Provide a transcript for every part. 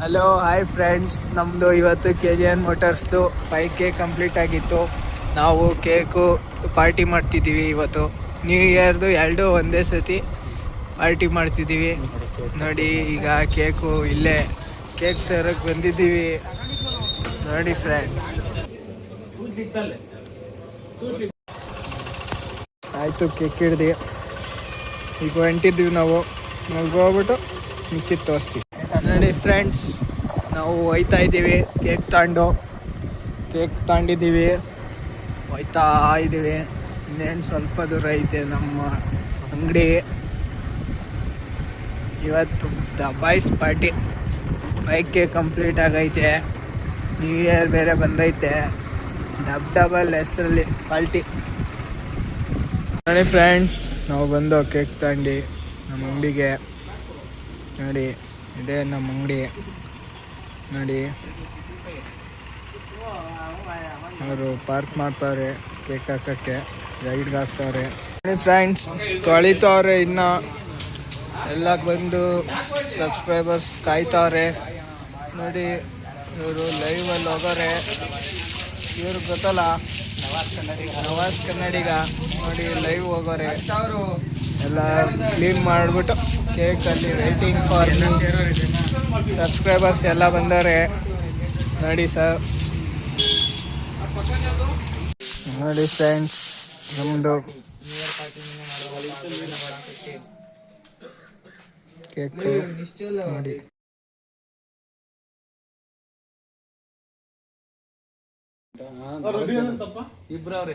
Hello hi friends ನಮ್ಮದು ಇವತ್ತು K G N ಮೋಟರ್ಸ್ದು ಫೈವ್ ಕೆ ಕಂಪ್ಲೀಟ್ ಆಗಿತ್ತು. ನಾವು ಕೇಕು ಪಾರ್ಟಿ ಮಾಡ್ತಿದ್ದೀವಿ ಇವತ್ತು. ನ್ಯೂ ಇಯರ್ದು ಎರಡು ಒಂದೇ ಸತಿ ಪಾರ್ಟಿ ಮಾಡ್ತಿದ್ದೀವಿ. ನೋಡಿ ಈಗ ಕೇಕು ಇಲ್ಲೇ ಕೇಕ್ ತರಕ್ಕೆ ಬಂದಿದ್ದೀವಿ. ನೋಡಿ ಫ್ರೆಂಡ್ಸ್ ಆಯಿತು ಕೇಕ್ ಹಿಡ್ದು. ಈಗ ಹೊಂಟಿದ್ದೀವಿ ನಾವು. ಹೋಗ್ಬಿಟ್ಟು ಮಿಕ್ಕಿದ್ದು ತೋರಿಸ್ತೀವಿ. ನೋಡಿ ಫ್ರೆಂಡ್ಸ್ ನಾವು ಹೋಯ್ತಾ ಇದ್ದೀವಿ. ಕೇಕ್ ತಗೊಂಡು. ಕೇಕ್ ತಗೊಂಡಿದ್ದೀವಿ. ಹೋಯ್ತಾ ಇದ್ದೀವಿ. ಇನ್ನೇನು ಸ್ವಲ್ಪ ದೂರ ಐತೆ ನಮ್ಮ ಅಂಗಡಿ. ಇವತ್ತು ದಬಾಯ್ಸ್ ಪಾರ್ಟಿ ಬೈಕ್ಗೆ ಕಂಪ್ಲೀಟ್ ಆಗೈತೆ. ನ್ಯೂ ಇಯರ್ ಬೇರೆ ಬಂದೈತೆ. ಡಬ್ ಡಬಲ್ ಹೆಸರಲ್ಲಿ ಪಾರ್ಟಿ ನೋಡಿ ಫ್ರೆಂಡ್ಸ್ ನಾವು ಬಂದು ಕೇಕ್ ತಗೊಂಡು ನಮ್ಮ ಅಂಗಡಿಗೆ. ನೋಡಿ, ಇದೇ ನಮ್ಮ ಅಂಗಡಿ. ನೋಡಿ. ಅವರು ಪಾರ್ಕ್ ಮಾಡ್ತಾರೆ ಕೇಕ್ ಹಾಕಕ್ಕೆ ರೈಡ್ಗೆ ಹಾಕ್ತಾರೆ. ಫ್ರೆಂಡ್ಸ್ ತೊಳಿತವ್ರೆ ಇನ್ನು. ಎಲ್ಲ ಬಂದು ಸಬ್ಸ್ಕ್ರೈಬರ್ಸ್ ಕಾಯ್ತವ್ರೆ ನೋಡಿ, ಇವರು ಲೈವಲ್ಲಿ ಹೋಗೋರೆ. ಇವ್ರಿಗೆ ಗೊತ್ತಲ್ಲ? ನವಾಜ್ ಕನ್ನಡಿಗ. ನೋಡಿ ಲೈವ್ ಹೋಗೋರೆ. ಎಲ್ಲ ಕ್ಲೀನ್ ಮಾಡಿಬಿಟ್ಟು ಕೇಕಲ್ಲಿ ವೇಟಿಂಗ್ ಫಾರ್ ಸಬ್ಸ್ಕ್ರೈಬರ್ಸ್ ಎಲ್ಲ ಬಂದವ್ರೆ. ನೋಡಿ ಸರ್ ನೋಡಿ ಫ್ರೆಂಡ್ಸ್ ನಮ್ಮದು ಕೇಕು ನೋಡಿ. ಇಬ್ರವ್ರೆ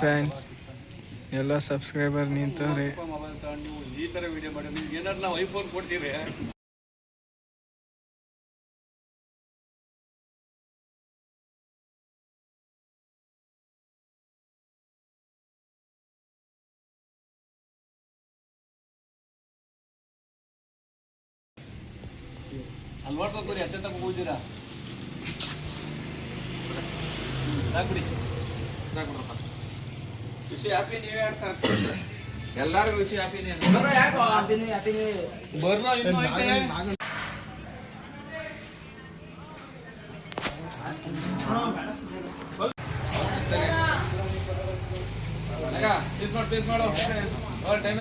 ಫ್ರೆಂಡ್ಸ್ ಎಲ್ಲ ಸಬ್ಸ್ಕ್ರೈಬರ್ ನಿಂತವ್ರೆ ಮೊಬೈಲ್ ಈ ತರ ವಿಡಿಯೋ ಮಾಡಿ ನಾವು ಅತ್ಯಂತ ಹೋಗಿದ್ದೀರಾ ಸಾಕ್ಬಿಡ್ರಪ್ಪ wish happy new year sir ಎಲ್ಲರಿಗೂ ವಿಶ್ ಹ್ಯಾಪಿ ನ್ಯೂ ಇಯರ್ ಬರ್ರೋ ಇನ್ನೂ ಐತೆ? ಪ್ಲೀಸ್ ಮಾಡು ಪ್ಲೀಸ್ ಮಾಡು ಟೈಮ್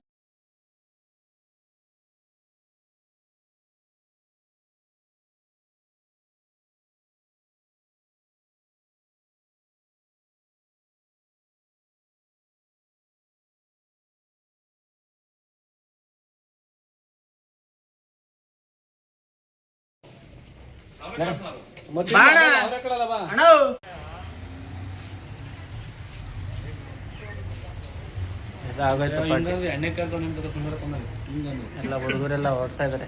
ಎಲ್ಲ ಹುಡುಗರೆಲ್ಲ ಓಡ್ತಾ ಇದಾರೆ.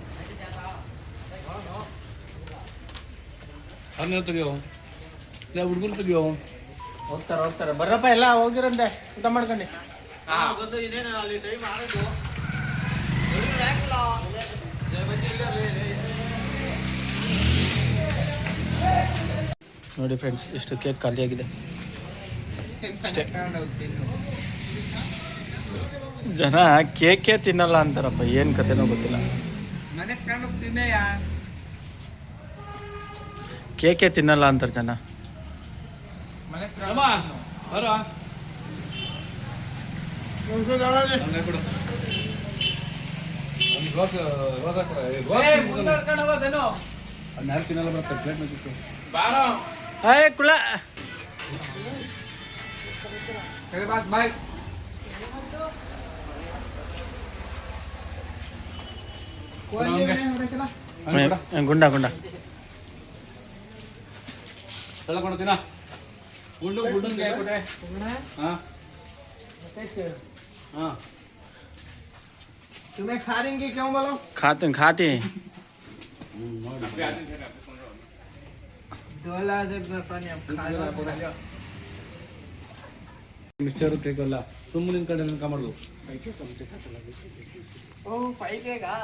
ಹುಡುಗರು ತೆಗಿಯೋ. ಹೋಗ್ತಾರೆ ಹೋಗ್ತಾರೆ. ಬರ್ರಪ್ಪ ಎಲ್ಲ ಹೋಗಿರಂತೆ. ಊಟ ಮಾಡ್ಕೊಂಡು. ಅಲ್ಲಿ ಟೈಮ್ ನೋಡಿ ಫ್ರೆಂಡ್ಸ್ ಇಷ್ಟು ಕೇಕ್ ಖಾಲಿಯಾಗಿದೆ. ಅಷ್ಟೇ. ಜನ ಕೇಕೇ ತಿನ್ನಲ್ಲ ಅಂತಾರಪ್ಪ ಏನು ಕತೆನೋ ಗೊತ್ತಿಲ್ಲ. ಕೇಕೆ ತಿನ್ನಲ್ಲ ಅಂತಾರೆ ಜನ. ಮನೆ ಅಮ್ಮ ಬರೋ ಹಂಗೆ ಕೊಡು ಒಂದು ರೋಸ್ ರೋಸ ಕೊಡ ಮುಂದಡ್ಕೊಂಡು ಹೋಗೋದೇನು ಅದನ್ನ ಯಾರು ತಿನ್ನಲ್ಲ ಬರುತ್ತೆ ಪ್ಲೇಟ್ ಮೇಲೆ ಬಾರೋ ಹಾಯ್ ಕುಳ ಸರಿ ಬಾಸ್ ಬಾಯ್ ಗುಂಡ ಗುಂಡ ತಳ್ಕೊಂಡು ತಿನ್ನ ಗುಂಡು ಗುಂಡಂಗೆ ಕೊಟ್ಟೆ ಹಾಂ ಹಾಂ तुम्हें खा देंगे क्यों बोलो खाते खाते ಮಿಸ್ಟರ್ ಕೇಕಲ್ಲ ಸುಮ್ಮನೆ ಕಡೆ ನನ್ಕ ಮಾಡುದು ಓ ಪೈಕೇಗಾ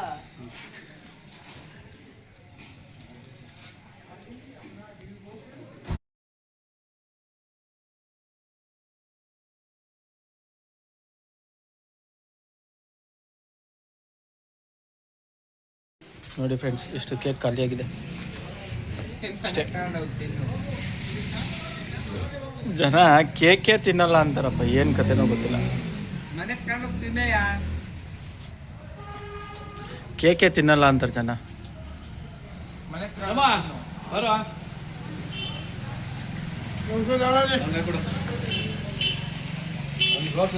ನೋಡಿ ಫ್ರೆಂಡ್ಸ್ ಇಷ್ಟು ಕೇಕ್ ಖಾಲಿಯಾಗಿದೆ. ಅಷ್ಟೇ. ಜನ ಕೇಕೇ ತಿನ್ನಲ್ಲ ಅಂತಾರಪ್ಪ ಏನು ಕತೆನೋ ಗೊತ್ತಿಲ್ಲ. ಕೇಕೆ ತಿನ್ನಲ್ಲ ಅಂತಾರೆ ಜನ. ರೋಸ್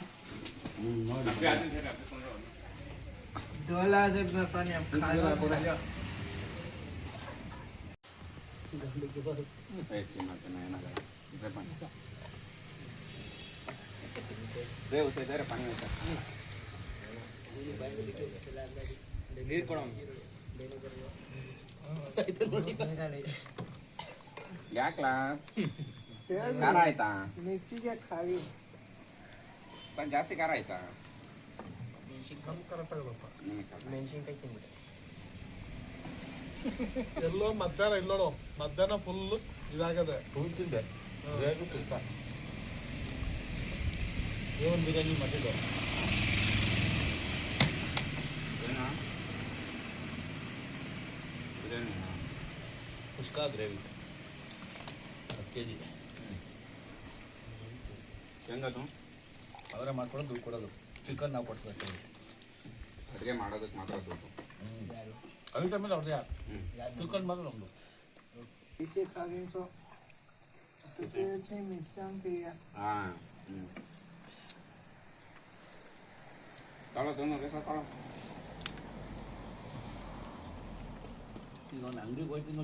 ધોલા છે તને ખાવા બોલ્યો ಸ್ವಲ್ಪ ಜಾಸ್ತಿ ಖಾರ ಆಯ್ತಾ? ಮೆಣಸಿನ್ಕಾಯಿ. ತಿನ್ಬಿಡಿ. ಎಲ್ಲೋ ಮಧ್ಯಾಹ್ನ ಇಲ್ಲ ನೋಡು ಮಧ್ಯಾಹ್ನ ಫುಲ್ ಇದಾಗದೆ. ಫುಲ್ ತಿಂದೆ. ಏನ್ ಬಿರಿಯಾನಿ ಮಾಡಿದ್ದು? ಏನಾ? ಕುಷ್ಕಾ ಗ್ರೇವಿ. ಹತ್ತು ಕೆ ಜಿ ಹೆಂಗದು? ಅವರೇ ಮಾಡ್ಕೊಂಡು ದುಡ್ಡು ಕೊಡೋದು. ಚಿಕನ್ ನಾವು ಕೊಡ್ತೀವಿ ಅಡುಗೆ ಮಾಡೋದಕ್ಕೆ ಮಾತ್ರ ದುಡ್ಡು. ಅದಕ್ಕೆ ಮೇಲೆ ಅವ್ರದ್ದು. ಯಾರು ಚಿಕನ್ ಮಾತ್ರ ನಮ್ಮದು ಈಗ ಒಂದು ಅಂಗಡಿಗೆ ಹೋಯ್ತೀನಿ.